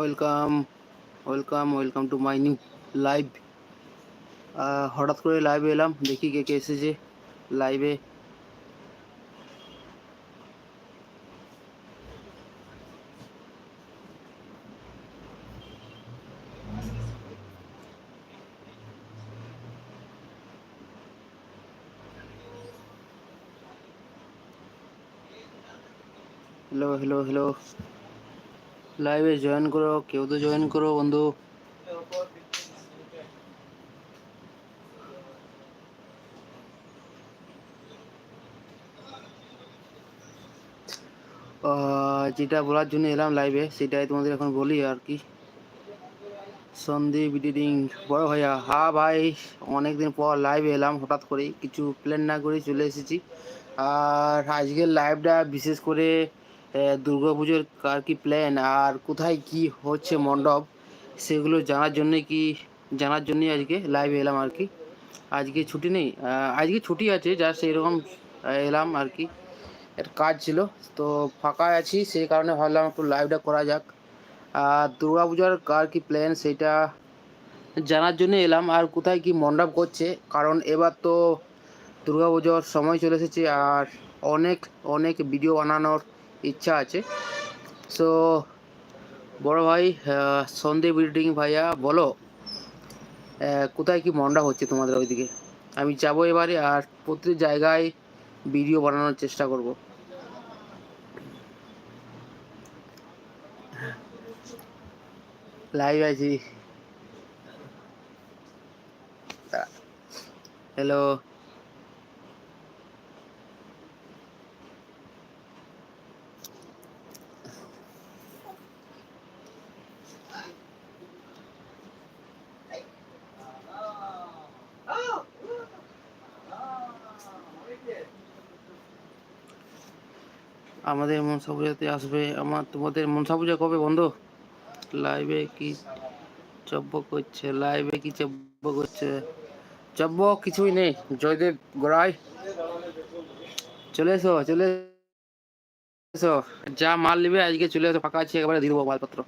Welcome welcome welcome to my new live. হঠাৎ করে লাইভে এলাম, দেখি কে কে এসেছে লাইভে। হ্যালো হ্যালো হ্যালো লাইভে জয়েন করো, কেউ তো জয়েন করো, বন্ধু। যেটা বলার জন্য এলাম লাইভে সেটাই তোমাদের এখন বলি আর কি। সন্দীপ ডিডিং বড় ভাইয়া। হা ভাই, অনেকদিন পর লাইভে এলাম, হঠাৎ করে কিছু প্ল্যান না করে চলে এসেছি। আর আজকের লাইভটা বিশেষ করে পুজোর কার কি প্ল্যান আর কোথায় কি হচ্ছে মণ্ডপ? সেগুলো জানার জন্য কি জানার জন্যই আজকে লাইভে এলাম আর কি। আজকে ছুটি নেই। আজকে ছুটি আছে এরকম আহ, এলাম আর কি। একটা কাজ ছিল তো ফাঁকা আছি সেই কারণে ভাবলাম একটু লাইভটা করা যাক। আর দুর্গা পূজার কার কি প্ল্যান সেটা জানার জন্য এলাম। আর কোথায় কি মণ্ডপ করছে? কারণ এবার তো দুর্গা পুজোর সময় চলে এসেছে আর অনেক অনেক ভিডিও বানানোর ইচ্ছা আছে। সো বড় ভাই সন্দীপ বিল্ডিং ভাইয়া, বলো কোথায় কি মন্ডা হচ্ছে তোমাদের ওইদিকে? আমি যাব এবারে আর প্রতি জায়গায় ভিডিও বানানোর চেষ্টা করব। লাইভ আছি। হ্যালো আমাদের মনসা পূজাতে আসবে। আমার তোমাদের মনসা পূজা কবে বন্ধ? লাইভে কি চব্য করছে? লাইভে কি চব্য করছে? চব্য কিছুই নেই। জয়দেব গোড়াই চলে এসো চলে এসো। যা মাল নিবে আজকে চলে এসো। ফাঁকা আছে, একেবারে দিয়ে দেবো মালপত্র।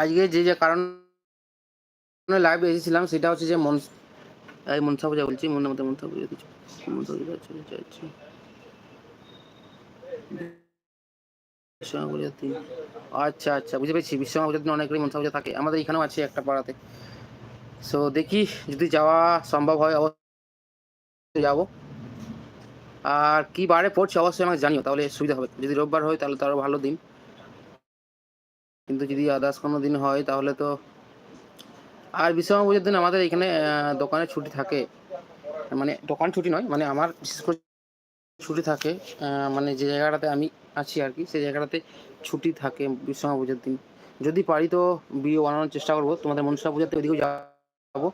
আজকে যে যে কারণ লাইভে এসেছিলাম, সেটা হচ্ছে যে মন এই মনসা পূজা বলছি মনে মধ্যে মনসা পূজা মনসা চলে আচ্ছা আচ্ছা পূজার দিন মনসা পূজা থাকে। আমাদের এখানেও আছে একটা পাড়াতে। সো দেখি, যদি যাওয়া সম্ভব হয়, অবশ্যই যাব। আর কি বারে পড়ছে, অবশ্যই আমাকে জানিও, তাহলে সুবিধা হবে। যদি রোববার হয়, তাহলে তো আরও ভালো দিন। কিন্তু যদি আদার্স কোনো দিন হয়, তাহলে তো আর বিশ্বকর্মা পুজোর দিন আমাদের এখানে দোকানে ছুটি থাকে। মানে দোকান ছুটি নয় মানে আমার বিশেষ করে ছুটি থাকে মানে যে জায়গাটাতে আমি আছি আর কি, সেই জায়গাটাতে ছুটি থাকে বিশ্বকর্মা পুজোর দিন। যদি পারি তো ভিডিও বানানোর চেষ্টা করব, তোমাদের মনসা পূজাতে ওইদিকেও যাব।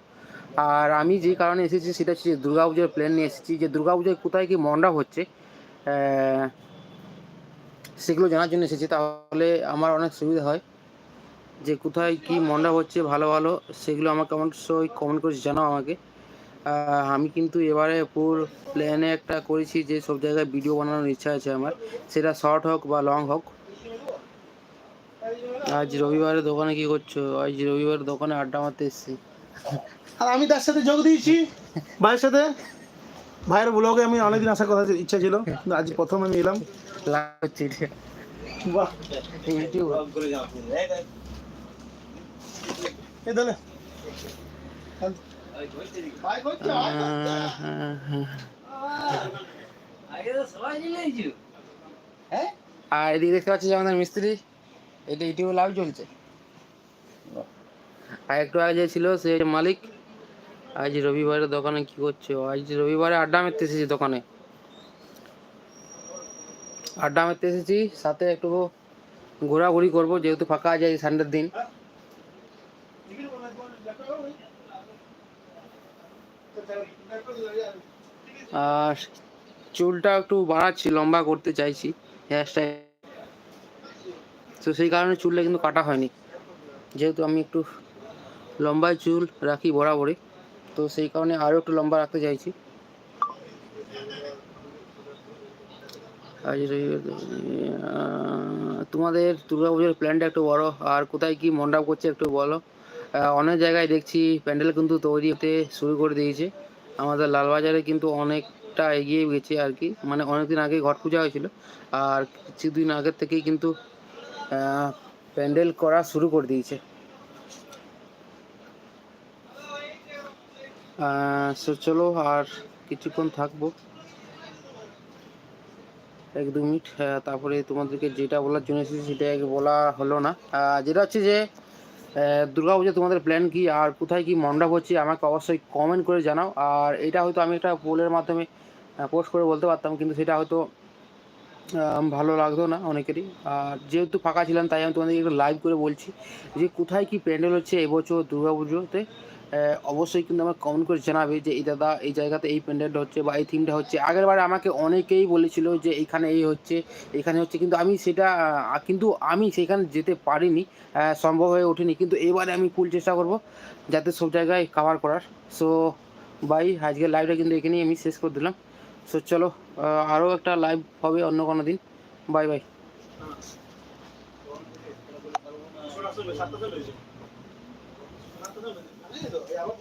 আর আমি যে কারণে এসেছি সেটা হচ্ছে দুর্গা পুজোর প্ল্যান নিয়ে এসেছি, যে দুর্গা পুজোয় কোথায় কি মণ্ডপ হচ্ছে সেগুলো জানার জন্য এসেছি। তাহলে আমার অনেক সুবিধা হয়। যে কোথায় কি মণ্ডপ হচ্ছে ভালো ভালো সেগুলো আমাকে অবশ্যই কমেন্ট করে জানাও আমাকে। আমি কিন্তু এবারে পুরো প্ল্যানে একটা করেছি যে সব জায়গায় ভিডিও বানানোর ইচ্ছা আছে আমার। সেটা শর্ট হোক বা লং হোক। আজ রবিবারে দোকানে কি করছ? আজ রবিবার দোকানে আড্ডা মারতে এসেছি। আর আমি তার সাথে যোগ দিয়েছি। ভাইয়ের সাথে। ভাইয়ের ব্লগে আমি অনেকদিন আসার কথা ইচ্ছা ছিল কিন্তু আজ প্রথম আমি এলাম লাভ হচ্ছে এটা। বাহ ইউটিউব এই দলে আর এদিকে দেখতে পাচ্ছি যে আমাদের মিস্ত্রি এটা ইউটিউবে লাইভ চলছে। আর একটু আগে যে ছিল সে মালিক আজ রবিবারে দোকানে কি করছ? আজ রবিবারে আড্ডা মারতে এসেছি দোকানে। আড্ডা মারতে এসেছি সাথে একটু ঘোরাঘুরি করব যেহেতু ফাঁকা আছে সানডের দিন। আর চুলটা একটু বাড়াচ্ছি, লম্বা করতে চাইছি তো সেই কারণে চুলটা কিন্তু কাটা হয়নি। যেহেতু আমি একটু লম্বায় চুল রাখি বরাবরই, তো সেই কারণে আরও একটু লম্বা রাখতে চাইছি। তোমাদের দুর্গাপুজোর প্ল্যানটা একটু বড় আর কোথায় কি মণ্ডপ করছে একটু বলো। অনেক জায়গায় দেখছি প্যান্ডেল কিন্তু তৈরি হতে শুরু করে দিয়েছে। আমাদের লালবাজারে কিন্তু অনেকটা এগিয়ে গেছে আর কি। মানে অনেকদিন আগে ঘট পূজা হয়েছিল। আর কিছুদিন আগের থেকেই কিন্তু প্যান্ডেল করা শুরু করে দিয়েছে। চলো আর কিছুক্ষণ থাকব। এক দু মিনিট আহ, তারপরে তোমাদেরকে যেটা বলার জন্য এসেছি সেটা বলা হলো না। যেটা হচ্ছে যে দুর্গা পুজো তোমাদের প্ল্যান কি? আর কোথায় কি মণ্ডপ হচ্ছে? আমাকে অবশ্যই কমেন্ট করে জানাও। আর এটা হয়তো আমি একটা পোলের মাধ্যমে পোস্ট করে বলতে পারতাম, কিন্তু সেটা হয়তো ভালো লাগতো না অনেকেরই। আর যেহেতু ফাঁকা ছিলাম, তাই আমি তোমাদের একটু লাইভ করে বলছি যে কোথায় কি প্যান্ডেল হচ্ছে এবছর দুর্গা পুজোতে? অবশ্যই কিন্তু আমার কমেন্ট করে জানাবে যে, এই দাদা, এই জায়গাতে এই প্যান্ডেলটা হচ্ছে বা এই থিমটা হচ্ছে। আগের বারে আমাকে অনেকেই বলেছিল যে এখানে এই হচ্ছে এখানে হচ্ছে। কিন্তু আমি সেটা কিন্তু আমি সেখানে যেতে পারিনি সম্ভব হয়ে ওঠেনি। কিন্তু এবারে আমি ফুল চেষ্টা করব যাতে সব জায়গায় কভার করার। সো বাই আজকের লাইভটা কিন্তু এখানেই আমি শেষ করে দিলাম। সো চলো আরও একটা লাইভ হবে অন্য কোনো দিন। বাই বাই সাতটা বুঝলি তো আমার